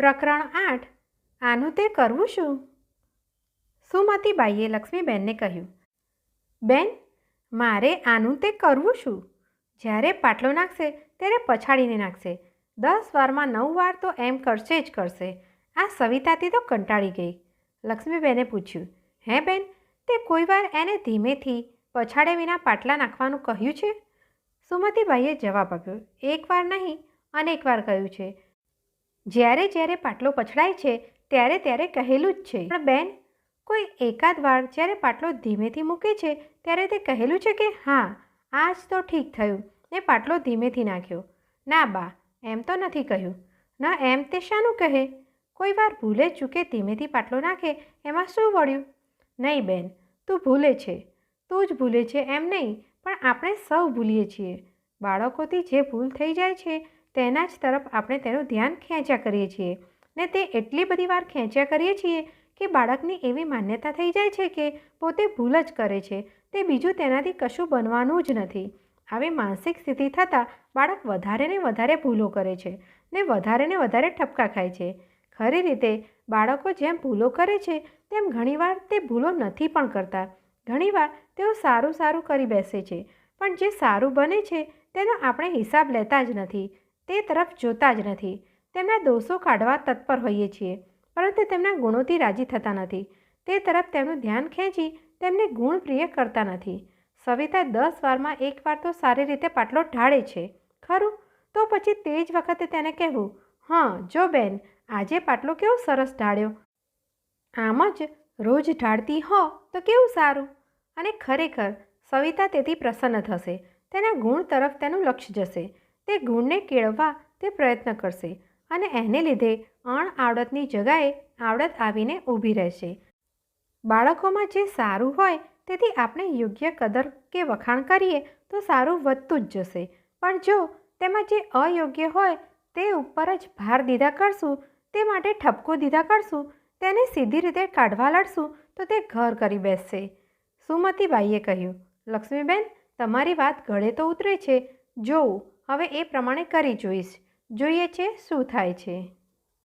પ્રકરણ આઠ. આનું તે કરવું શું? સુમતીબાઈએ લક્ષ્મીબેનને કહ્યું, બેન, મારે આનું તે કરવું શું? જ્યારે પાટલો નાખશે, ત્યારે પછાડીને નાખશે. દસ વારમાં નવ વાર તો એમ કરશે જ કરશે. આ સવિતાથી તો કંટાળી ગઈ. લક્ષ્મીબેને પૂછ્યું, હે બેન, તે કોઈ વાર એને ધીમેથી પછાડે વિના પાટલા નાખવાનું કહ્યું છે? સુમતીબાઈએ જવાબ આપ્યો એકવાર નહીં અનેકવાર કહ્યું છે. જ્યારે જ્યારે પાટલો પછડાય છે, ત્યારે ત્યારે કહેલું જ છે. પણ બેન, કોઈ એકાદ વાર જ્યારે પાટલો ધીમેથી મૂકે છે, ત્યારે તે કહેલું છે કે, હા, આજ તો ઠીક થયું. ને પાટલો ધીમેથી નાખ્યો. ના બા, એમ તો નથી કહ્યું. ના, એમ તે શાનું કહે? કોઈ વાર ભૂલે ચૂકે ધીમેથી પાટલો નાખે, એમાં શું વળ્યું? નહીં બેન, તું ભૂલે છે. તું જ ભૂલે છે એમ નહીં, પણ આપણે સૌ ભૂલીએ છીએ. બાળકોથી જે ભૂલ થઈ જાય છે તેના જ તરફ આપણે તેનું ધ્યાન ખેંચ્યા કરીએ છીએ. ને તે એટલી બધી વાર ખેંચ્યા કરીએ છીએ કે બાળકની એવી માન્યતા થઈ જાય છે કે પોતે ભૂલ જ કરે છે. તે બીજું તેનાથી કશું બનવાનું જ નથી. આવી માનસિક સ્થિતિ થતાં બાળક વધારે ને વધારે ભૂલો કરે છે ને વધારે ને વધારે ઠપકા ખાય છે. ખરી રીતે બાળકો જેમ ભૂલો કરે છે તેમ ઘણીવાર તે ભૂલો નથી પણ કરતા. ઘણીવાર તેઓ સારું સારું કરી બેસે છે. પણ જે સારું બને છે તેનો આપણે હિસાબ લેતા જ નથી. તે તરફ જોતા જ નથી. તેમના દોષો કાઢવા તત્પર હોઈએ છીએ, પરંતુ તેમના ગુણોથી રાજી થતા નથી. તે તરફ તેમનું ધ્યાન ખેંચી તેમને ગુણપ્રિય કરતા નથી. સવિતા દસ વારમાં એક વાર તો સારી રીતે પાટલો ઢાળે છે. ખરું? તો પછી તે જ વખતે તેને કહેવું, હા, જો બેન, આજે પાટલો કેવો સરસ ઢાળ્યો. આમ જ? રોજ ઢાળતી હો, તો કેવું સારું? અને ખરેખર, સવિતા તેથી પ્રસન્ન થશે. તેના ગુણ તરફ તેનું લક્ષ્ય જશે. તે ગુણને કેળવવા તે પ્રયત્ન કરશે અને એને લીધે અણ આવડતની જગાએ આવડત આવીને ઊભી રહેશે. બાળકોમાં જે સારું હોય તેથી આપણે યોગ્ય કદર કે વખાણ કરીએ તો સારું વધતું જ જશે. પણ જો તેમાં જે અયોગ્ય હોય તે ઉપર જ ભાર દીધા કરશું, તે માટે ઠપકો દીધા કરશું, તેને સીધી રીતે કાઢવા લડશું, તો તે ઘર કરી બેસશે. સુમતીબાઈએ કહ્યું, લક્ષ્મીબેન, તમારી વાત ગળે તો ઉતરે છે. જોઉં. હવે એ પ્રમાણે કરી જોઈશ. જોઈએ છે શું થાય છે.